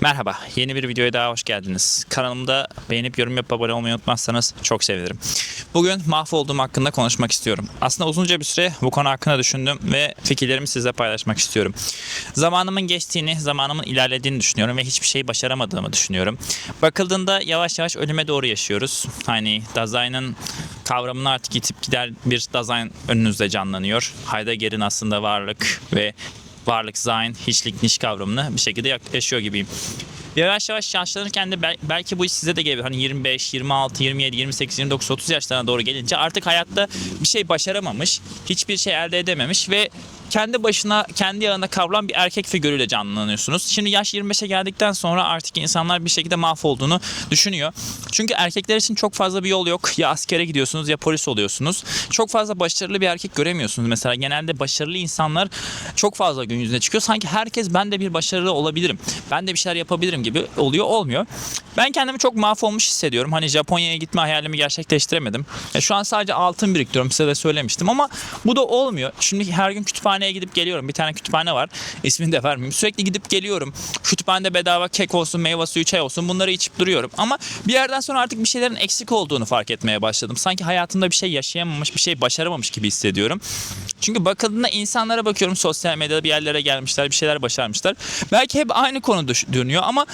Merhaba, yeni bir videoya daha hoş geldiniz. Kanalımda beğenip yorum yapıp abone olmayı unutmazsanız çok sevinirim. Bugün mahvolduğum hakkında konuşmak istiyorum. Aslında uzunca bir süre bu konu hakkında düşündüm ve fikirlerimi sizle paylaşmak istiyorum. Zamanımın geçtiğini, zamanımın ilerlediğini düşünüyorum ve hiçbir şey başaramadığımı düşünüyorum. Bakıldığında yavaş yavaş ölüme doğru yaşıyoruz. Hani Dazai'nin kavramını artık itip gider bir Dasein önünüzde canlanıyor. Heidegger'in aslında varlık ve varlık, zayn, hiçlik, niş kavramını bir şekilde yaşıyor gibiyim. Yavaş yavaş yaşlanırken de bel- belki bu iş size de gelebilir. Hani 25, 26, 27, 28, 29, 30 yaşlarına doğru gelince artık hayatta bir şey başaramamış, hiçbir şey elde edememiş ve kendi başına, kendi yanında kavrulan bir erkek figürüyle canlanıyorsunuz. Şimdi yaş 25'e geldikten sonra artık insanlar bir şekilde mahvolduğunu düşünüyor. Çünkü erkekler için çok fazla bir yol yok. Ya askere gidiyorsunuz ya polis oluyorsunuz. Çok fazla başarılı bir erkek göremiyorsunuz. Mesela genelde başarılı insanlar çok fazla gün yüzüne çıkıyor. Sanki herkes ben de bir başarılı olabilirim. Ben de bir şeyler yapabilirim gibi oluyor. Olmuyor. Ben kendimi çok mahvolmuş hissediyorum. Hani Japonya'ya gitme hayalimi gerçekleştiremedim. Ya şu an sadece altın biriktiriyorum. Size de söylemiştim ama bu da olmuyor. Şimdi her gün kütüphaneye gidip geliyorum. Bir tane kütüphane var. İsmini de vermeyeyim. Sürekli gidip geliyorum. Kütüphanede bedava kek olsun, meyve suyu, çay olsun bunları içip duruyorum. Ama bir yerden sonra artık bir şeylerin eksik olduğunu fark etmeye başladım. Sanki hayatımda bir şey yaşayamamış, bir şey başaramamış gibi hissediyorum. Çünkü bakıldığında insanlara bakıyorum sosyal medyada bir yerlere gelmişler, bir şeyler başarmışlar. Belki hep aynı konu dönüyor ama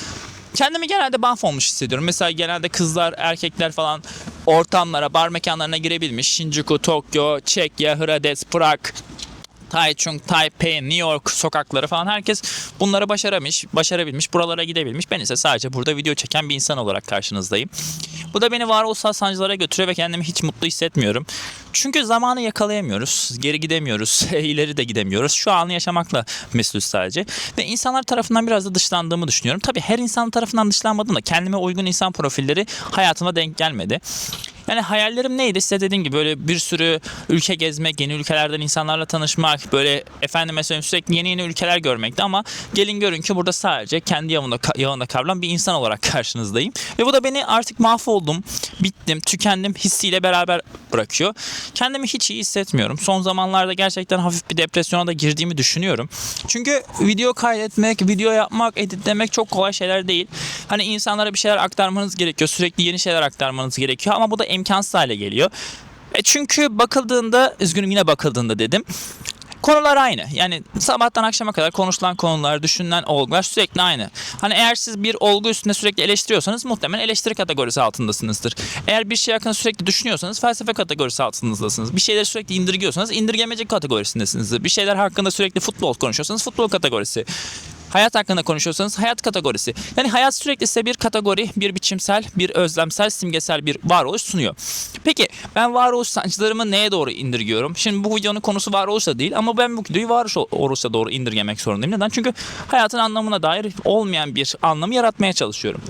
kendimi genelde mahvolmuş hissediyorum. Mesela genelde kızlar, erkekler falan ortamlara, bar mekanlarına girebilmiş. Shinjuku, Tokyo, Çekya, Hrades, Prag, Taichung, Taipei, New York sokakları falan herkes bunları başaramış, başarabilmiş, buralara gidebilmiş. Ben ise sadece burada video çeken bir insan olarak karşınızdayım. Bu da beni varoluşsal sancılara götürüyor ve kendimi hiç mutlu hissetmiyorum. Çünkü zamanı yakalayamıyoruz, geri gidemiyoruz, ileri de gidemiyoruz. Şu anı yaşamakla mesulüz sadece. Ve insanlar tarafından biraz da dışlandığımı düşünüyorum. Tabii her insan tarafından dışlanmadım da kendime uygun insan profilleri hayatıma denk gelmedi. Yani hayallerim neydi? Size dediğim gibi böyle bir sürü ülke gezmek, yeni ülkelerden insanlarla tanışmak, böyle efendime söyleyeyim sürekli yeni yeni ülkeler görmekti ama gelin görün ki burada sadece kendi yağında, yağında kavrulan bir insan olarak karşınızdayım. Ve bu da beni artık mahvoldum, bittim, tükendim hissiyle beraber bırakıyor. Kendimi hiç iyi hissetmiyorum. Son zamanlarda gerçekten hafif bir depresyona da girdiğimi düşünüyorum. Çünkü video kaydetmek, video yapmak, editlemek çok kolay şeyler değil. Hani insanlara bir şeyler aktarmanız gerekiyor. Sürekli yeni şeyler aktarmanız gerekiyor ama bu da imkansız hale geliyor. E çünkü bakıldığında, üzgünüm yine bakıldığında dedim. Konular aynı. Yani sabahtan akşama kadar konuşulan konular, düşünülen olgular sürekli aynı. Hani eğer siz bir olgu üstünde sürekli eleştiriyorsanız muhtemelen eleştiri kategorisi altındasınızdır. Eğer bir şey hakkında sürekli düşünüyorsanız felsefe kategorisi altındasınız. Bir şeyleri sürekli indirgiyorsanız indirgemeci kategorisindesinizdir. Bir şeyler hakkında sürekli futbol konuşuyorsanız futbol kategorisi. Hayat hakkında konuşuyorsanız hayat kategorisi. Yani hayat sürekli size bir kategori, bir biçimsel, bir özlemsel, simgesel bir varoluş sunuyor. Peki ben varoluş sancılarımı neye doğru indirgiyorum? Şimdi bu videonun konusu varoluş da değil ama ben bu videoyu varoluşa doğru indirgemek zorundayım. Neden? Çünkü hayatın anlamına dair olmayan bir anlamı yaratmaya çalışıyorum.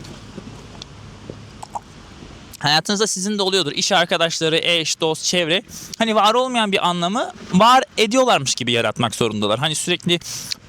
Hayatınızda sizin de oluyordur. İş arkadaşları, eş, dost, çevre. Hani var olmayan bir anlamı var ediyorlarmış gibi yaratmak zorundalar. Hani sürekli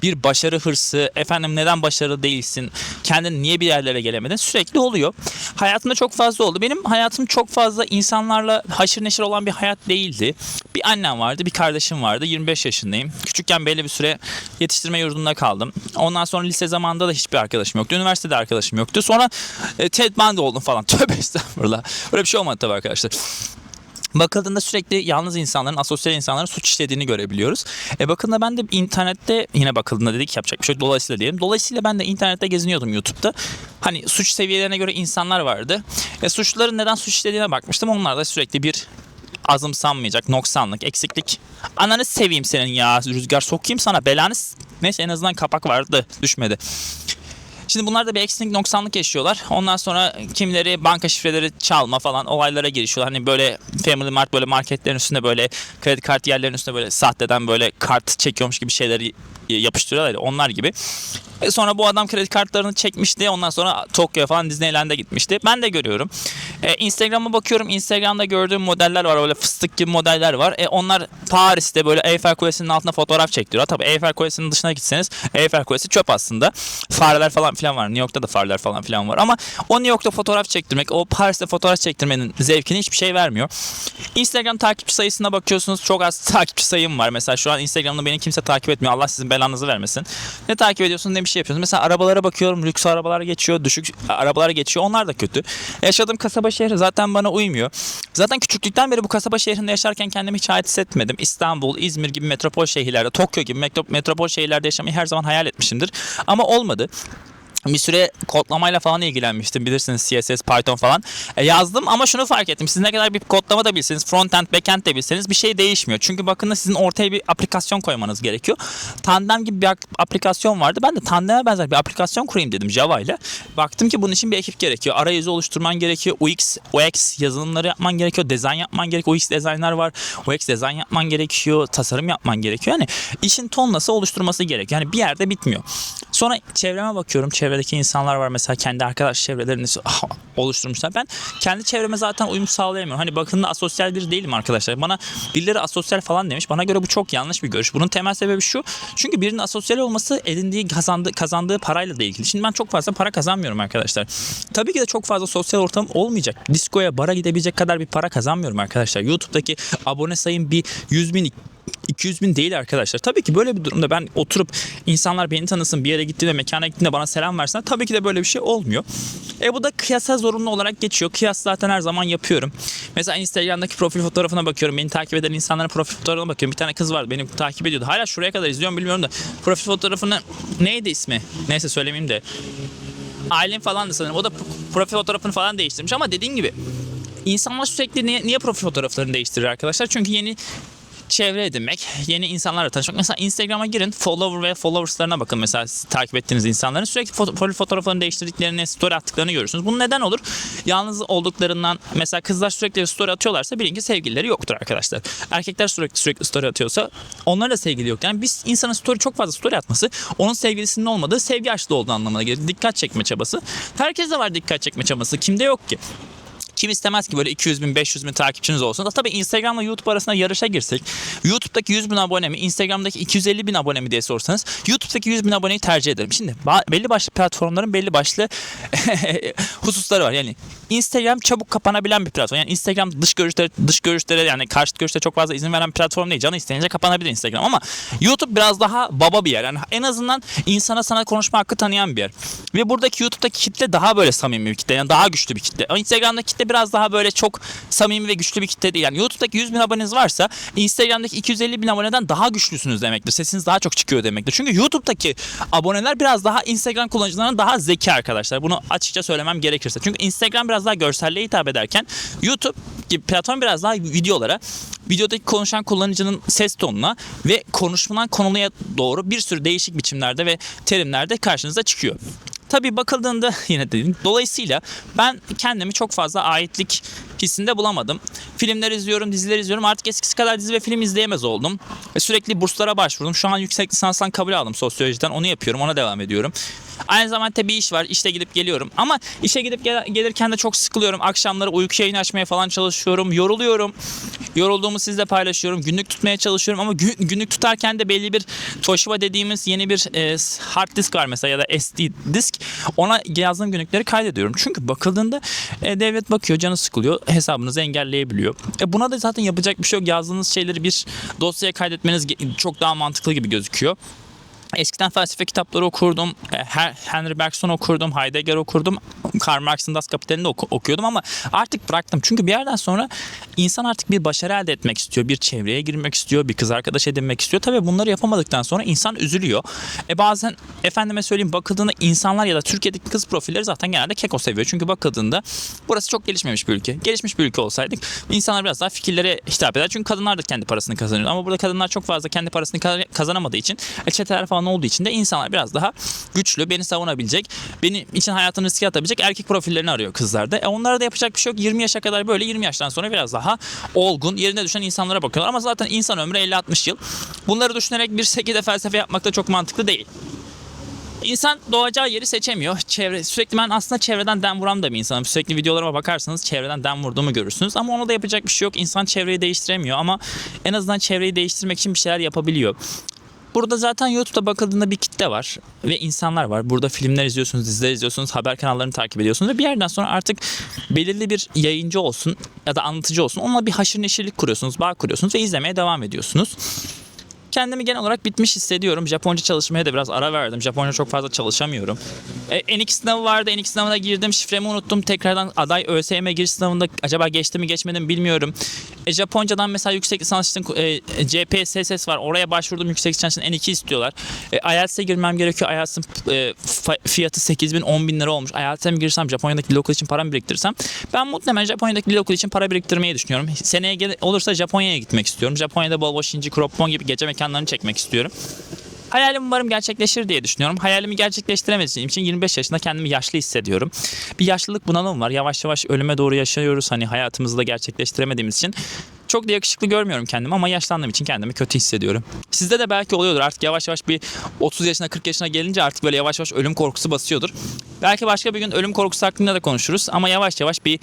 bir başarı hırsı, efendim neden başarılı değilsin, kendin niye bir yerlere gelemedin sürekli oluyor. Hayatımda çok fazla oldu. Benim hayatım çok fazla insanlarla haşır neşir olan bir hayat değildi. Bir annem vardı, bir kardeşim vardı. 25 yaşındayım. Küçükken belli bir süre yetiştirme yurdunda kaldım. Ondan sonra lise zamanında da hiçbir arkadaşım yoktu. Üniversitede arkadaşım yoktu. Sonra e, Ted Bundy oldum falan. Tövbe estağfurullah. Öyle bir şey olmadı tabii arkadaşlar. Bakıldığında sürekli yalnız insanların, asosyal insanların suç işlediğini görebiliyoruz. E bakın ben de internette yine bakıldığında dedik yapacak bir şey. Dolayısıyla diyelim. Dolayısıyla ben de internette geziniyordum YouTube'da. Hani suç seviyelerine göre insanlar vardı. E suçluların neden suç işlediğine bakmıştım. Onlar da sürekli bir azımsanmayacak, noksanlık, eksiklik. Ananı seveyim senin ya rüzgar sokayım sana belanı. Neyse en azından kapak vardı düşmedi. Şimdi bunlar da bir eksiklik noksanlık yaşıyorlar. Ondan sonra kimileri banka şifreleri çalma falan olaylara girişiyorlar. Hani böyle Family Mart böyle marketlerin üstünde böyle kredi kartı yerlerin üstünde böyle sahteden böyle kart çekiyormuş gibi şeyleri yapıştırıyorlar ya onlar gibi. E sonra bu adam kredi kartlarını çekmişti. Ondan sonra Tokyo falan Disneyland'e gitmişti. Ben de görüyorum. E, Instagram'a bakıyorum. Instagram'da gördüğüm modeller var. Böyle fıstık gibi modeller var. E, onlar Paris'te böyle Eiffel Kulesi'nin altına fotoğraf çektiriyor. Tabii Eiffel Kulesi'nin dışına gitseniz Eiffel Kulesi çöp aslında. Fareler falan filan var. New York'ta da fareler falan filan var. Ama o New York'ta fotoğraf çektirmek, o Paris'te fotoğraf çektirmenin zevkini hiçbir şey vermiyor. Instagram takipçi sayısına bakıyorsunuz. Çok az takipçi sayım var. Mesela şu an Instagram'da beni kimse takip etmiyor. Allah sizin belanızı vermesin. Ne takip ediyorsun ne bir şey yapıyorsun. Mesela arabalara bakıyorum. Lüks arabalar geçiyor. Düşük arabalar geçiyor. Onlar da kötü. Yaşadığım kasaba şehri zaten bana uymuyor. Zaten küçüklükten beri bu kasaba şehrinde yaşarken kendimi hiç ait hissetmedim. İstanbul, İzmir gibi metropol şehirlerde, Tokyo gibi metro- metropol şehirlerde yaşamayı her zaman hayal etmişimdir. Ama olmadı bir süre kodlamayla falan ilgilenmiştim. Bilirsiniz CSS, Python falan. E, yazdım ama şunu fark ettim. Siz ne kadar bir kodlama da bilseniz, frontend, backend de bilseniz bir şey değişmiyor. Çünkü bakın da sizin ortaya bir aplikasyon koymanız gerekiyor. Tandem gibi bir aplikasyon vardı. Ben de Tandem'e benzer bir aplikasyon kurayım dedim Java ile. Baktım ki bunun için bir ekip gerekiyor. Arayüzü oluşturman gerekiyor. UX, UX yazılımları yapman gerekiyor. Dizayn yapman gerekiyor. UX dizaynlar var. UX dizayn yapman gerekiyor. Tasarım yapman gerekiyor. Yani işin tonlası oluşturması gerekiyor. Yani bir yerde bitmiyor. Sonra çevreme bakıyorum. Çevredeki insanlar var mesela kendi arkadaş çevrelerini oluşturmuşlar. Ben kendi çevreme zaten uyum sağlayamıyorum. Hani bakın da asosyal biri değilim arkadaşlar. Bana birileri asosyal falan demiş. Bana göre bu çok yanlış bir görüş. Bunun temel sebebi şu. Çünkü birinin asosyal olması edindiği kazandığı, kazandığı parayla da ilgili. Şimdi ben çok fazla para kazanmıyorum arkadaşlar. Tabii ki de çok fazla sosyal ortam olmayacak. Diskoya, bara gidebilecek kadar bir para kazanmıyorum arkadaşlar. YouTube'daki abone sayım bir 100 bin 200 bin değil arkadaşlar. Tabii ki böyle bir durumda ben oturup insanlar beni tanısın bir yere gittiğinde mekana gittiğinde bana selam versinler. Tabii ki de böyle bir şey olmuyor. E bu da kıyasa zorunlu olarak geçiyor. Kıyas zaten her zaman yapıyorum. Mesela Instagram'daki profil fotoğrafına bakıyorum. Beni takip eden insanların profil fotoğrafına bakıyorum. Bir tane kız vardı beni takip ediyordu. Hala şuraya kadar izliyorum bilmiyorum da. Profil fotoğrafını neydi ismi? Neyse söylemeyeyim de. Aylin falan da sanırım. O da profil fotoğrafını falan değiştirmiş ama dediğim gibi İnsanlar sürekli niye, niye profil fotoğraflarını değiştirir arkadaşlar? Çünkü yeni çevre edinmek, yeni insanlarla tanışmak. Mesela Instagram'a girin, follower ve followers'larına bakın. Mesela takip ettiğiniz insanların sürekli foto- fotoğraflarını değiştirdiklerini, story attıklarını görürsünüz. Bu neden olur? Yalnız olduklarından, mesela kızlar sürekli story atıyorlarsa bilin ki sevgilileri yoktur arkadaşlar. Erkekler sürekli sürekli story atıyorsa onların da sevgili yok. Yani biz insanın story çok fazla story atması onun sevgilisinin olmadığı sevgi açlı olduğu anlamına gelir. Dikkat çekme çabası. Herkeste var dikkat çekme çabası. Kimde yok ki? Kim istemez ki böyle 200 bin 500 bin takipçiniz olsun. Da tabii Instagram'la YouTube arasında yarışa girsek YouTube'daki 100 bin abone mi Instagram'daki 250 bin abone mi diye sorsanız YouTube'daki 100 bin aboneyi tercih ederim. Şimdi belli başlı platformların belli başlı hususları var. Yani Instagram çabuk kapanabilen bir platform. Yani Instagram dış görüşlere, dış görüşlere yani karşıt görüşlere çok fazla izin veren platform değil. Canı isteyince kapanabilir Instagram ama YouTube biraz daha baba bir yer. Yani en azından insana sana konuşma hakkı tanıyan bir yer. Ve buradaki YouTube'daki kitle daha böyle samimi bir kitle. Yani daha güçlü bir kitle. Ama Instagram'daki biraz daha böyle çok samimi ve güçlü bir kitle değil. Yani YouTube'daki 100 bin aboneniz varsa Instagram'daki 250 bin aboneden daha güçlüsünüz demektir. Sesiniz daha çok çıkıyor demektir. Çünkü YouTube'daki aboneler biraz daha Instagram kullanıcılarına daha zeki arkadaşlar. Bunu açıkça söylemem gerekirse. Çünkü Instagram biraz daha görselliğe hitap ederken YouTube gibi platform biraz daha videolara, videodaki konuşan kullanıcının ses tonuna ve konuşulan konuya doğru bir sürü değişik biçimlerde ve terimlerde karşınıza çıkıyor. Tabii bakıldığında yine dedim. Dolayısıyla ben kendimi çok fazla aitlik hissinde bulamadım. Filmler izliyorum, diziler izliyorum. Artık eskisi kadar dizi ve film izleyemez oldum. Ve sürekli burslara başvurdum. Şu an yüksek lisanstan kabul aldım sosyolojiden. Onu yapıyorum, ona devam ediyorum. Aynı zamanda bir iş var. İşte gidip geliyorum. Ama işe gidip gel- gelirken de çok sıkılıyorum. Akşamları uyku yayını açmaya falan çalışıyorum. Yoruluyorum. Yorulduğumu sizle paylaşıyorum. Günlük tutmaya çalışıyorum ama gü- günlük tutarken de belli bir Toshiba dediğimiz yeni bir e, hard disk var mesela ya da SD disk. Ona yazdığım günlükleri kaydediyorum. Çünkü bakıldığında e, devlet bakıyor, canı sıkılıyor. Hesabınızı engelleyebiliyor. E, buna da zaten yapacak bir şey yok. Yazdığınız şeyleri bir dosyaya kaydetmeniz çok daha mantıklı gibi gözüküyor. Eskiden felsefe kitapları okurdum. E, Henry Bergson okurdum. Heidegger okurdum. Karl Marx'ın Das Kapital'ini oku- okuyordum ama artık bıraktım. Çünkü bir yerden sonra insan artık bir başarı elde etmek istiyor. Bir çevreye girmek istiyor. Bir kız arkadaş edinmek istiyor. Tabii bunları yapamadıktan sonra insan üzülüyor. E bazen efendime söyleyeyim bakıldığında insanlar ya da Türkiye'deki kız profilleri zaten genelde keko seviyor. Çünkü bakıldığında burası çok gelişmemiş bir ülke. Gelişmiş bir ülke olsaydık insanlar biraz daha fikirlere hitap eder. Çünkü kadınlar da kendi parasını kazanıyor. Ama burada kadınlar çok fazla kendi parasını ka- kazanamadığı için çeteler falan olduğu için de insanlar biraz daha güçlü, beni savunabilecek, benim için hayatını riske atabilecek erkek profillerini arıyor kızlarda. E onlara da yapacak bir şey yok. 20 yaşa kadar böyle 20 yaştan sonra biraz daha olgun, yerine düşen insanlara bakıyorlar. Ama zaten insan ömrü 50-60 yıl. Bunları düşünerek bir şekilde felsefe yapmak da çok mantıklı değil. İnsan doğacağı yeri seçemiyor. Çevre, sürekli ben aslında çevreden dem vuran da bir insanım. Sürekli videolarıma bakarsanız çevreden dem vurduğumu görürsünüz. Ama ona da yapacak bir şey yok. İnsan çevreyi değiştiremiyor ama en azından çevreyi değiştirmek için bir şeyler yapabiliyor. Burada zaten YouTube'da bakıldığında bir kitle var ve insanlar var. Burada filmler izliyorsunuz, diziler izliyorsunuz, haber kanallarını takip ediyorsunuz ve bir yerden sonra artık belirli bir yayıncı olsun ya da anlatıcı olsun onunla bir haşır neşirlik kuruyorsunuz, bağ kuruyorsunuz ve izlemeye devam ediyorsunuz. Kendimi genel olarak bitmiş hissediyorum. Japonca çalışmaya da biraz ara verdim. Japonca çok fazla çalışamıyorum. E, NX sınavı vardı. NX sınavına girdim. Şifremi unuttum. Tekrardan aday ÖSYM giriş sınavında acaba geçti mi geçmedi mi bilmiyorum. E, Japoncadan mesela yüksek lisans için e, CPSS var. Oraya başvurdum yüksek lisans için N2 istiyorlar. E, IELTS'e girmem gerekiyor. IELTS'in e, fiyatı 8 bin 10 bin lira olmuş. IELTS'e mi girsem Japonya'daki dil okulu için para mı biriktirirsem ben muhtemelen Japonya'daki dil okulu için para biriktirmeyi düşünüyorum. Seneye olursa Japonya'ya gitmek istiyorum. Japonya'da bol bol Shinji, Kropon gibi gece mekanlarını çekmek istiyorum. Hayalim umarım gerçekleşir diye düşünüyorum. Hayalimi gerçekleştiremediğim için 25 yaşında kendimi yaşlı hissediyorum. Bir yaşlılık bunalım var. Yavaş yavaş ölüme doğru yaşıyoruz. Hani hayatımızı da gerçekleştiremediğimiz için. Çok da yakışıklı görmüyorum kendimi ama yaşlandığım için kendimi kötü hissediyorum. Sizde de belki oluyordur. Artık yavaş yavaş bir 30 yaşına 40 yaşına gelince artık böyle yavaş yavaş ölüm korkusu basıyordur. Belki başka bir gün ölüm korkusu hakkında da konuşuruz ama yavaş yavaş bir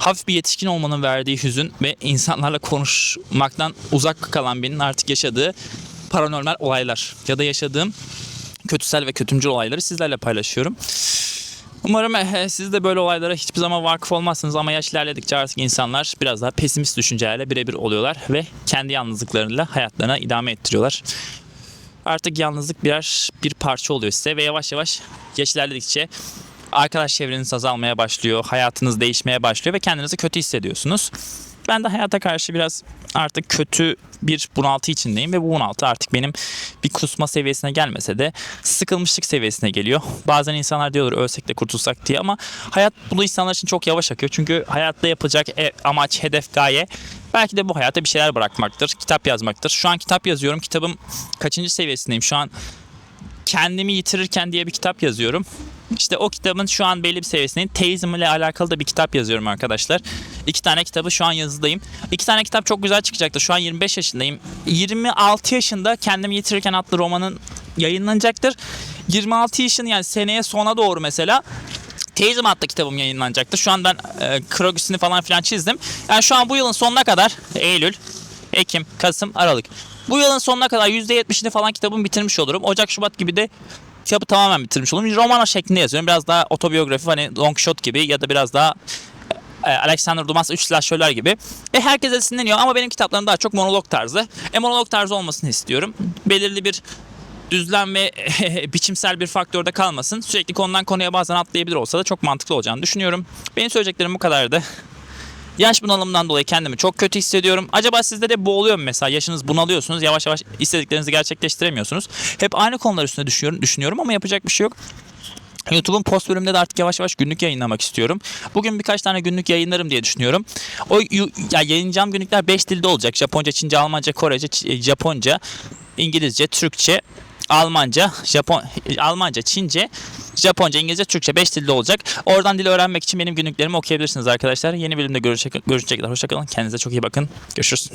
hafif bir yetişkin olmanın verdiği hüzün ve insanlarla konuşmaktan uzak kalan birinin artık yaşadığı paranormal olaylar ya da yaşadığım kötüsel ve kötümcül olayları sizlerle paylaşıyorum. Umarım eh, siz de böyle olaylara hiçbir zaman vakıf olmazsınız ama yaş ilerledikçe artık insanlar biraz daha pesimist düşüncelerle birebir oluyorlar ve kendi yalnızlıklarıyla hayatlarına idame ettiriyorlar. Artık yalnızlık birer bir parça oluyor size ve yavaş yavaş yaş ilerledikçe arkadaş çevreniz azalmaya başlıyor, hayatınız değişmeye başlıyor ve kendinizi kötü hissediyorsunuz. Ben de hayata karşı biraz artık kötü bir bunaltı içindeyim ve bu bunaltı artık benim bir kusma seviyesine gelmese de sıkılmışlık seviyesine geliyor. Bazen insanlar diyorlar ölsek de kurtulsak diye ama hayat bu insanlar için çok yavaş akıyor. Çünkü hayatta yapılacak e- amaç, hedef, gaye belki de bu hayata bir şeyler bırakmaktır, kitap yazmaktır. Şu an kitap yazıyorum. Kitabım kaçıncı seviyesindeyim? Şu an Kendimi Yitirirken diye bir kitap yazıyorum. İşte o kitabın şu an belli bir seviyesindeyim. Teizm ile alakalı da bir kitap yazıyorum arkadaşlar. İki tane kitabı şu an yazıdayım. İki tane kitap çok güzel çıkacaktır. Şu an 25 yaşındayım. 26 yaşında Kendimi Yitirirken adlı romanın yayınlanacaktır. 26 yaşın yani seneye sona doğru mesela Teizm adlı kitabım yayınlanacaktır. Şu an ben e, kroküsünü falan filan çizdim. Yani şu an bu yılın sonuna kadar Eylül, Ekim, Kasım, Aralık. Bu yılın sonuna kadar %70'ini falan kitabımı bitirmiş olurum. Ocak, Şubat gibi de kitabı tamamen bitirmiş olurum. Roman şeklinde yazıyorum. Biraz daha otobiyografi hani Don Quixote gibi ya da biraz daha e, Alexander Dumas 3 slasher'lar gibi. Ve herkes esinleniyor ama benim kitaplarım daha çok monolog tarzı. E monolog tarzı olmasını istiyorum. Belirli bir düzlem ve biçimsel bir faktörde kalmasın. Sürekli konudan konuya bazen atlayabilir olsa da çok mantıklı olacağını düşünüyorum. Benim söyleyeceklerim bu kadardı. Yaş bunalımından dolayı kendimi çok kötü hissediyorum. Acaba sizde de bu oluyor mu mesela? Yaşınız bunalıyorsunuz. Yavaş yavaş istediklerinizi gerçekleştiremiyorsunuz. Hep aynı konular üstüne düşünüyorum, düşünüyorum ama yapacak bir şey yok. YouTube'un post bölümünde de artık yavaş yavaş günlük yayınlamak istiyorum. Bugün birkaç tane günlük yayınlarım diye düşünüyorum. O ya yayınlayacağım günlükler 5 dilde olacak. Japonca, Çince, Almanca, Korece, Ç- Japonca, İngilizce, Türkçe, Almanca, Japon Almanca, Çince, Japonca, İngilizce, Türkçe 5 dilde olacak. Oradan dili öğrenmek için benim günlüklerimi okuyabilirsiniz arkadaşlar. Yeni bölümde görüşecek, görüşecekler. Hoşçakalın. Kendinize çok iyi bakın. Görüşürüz.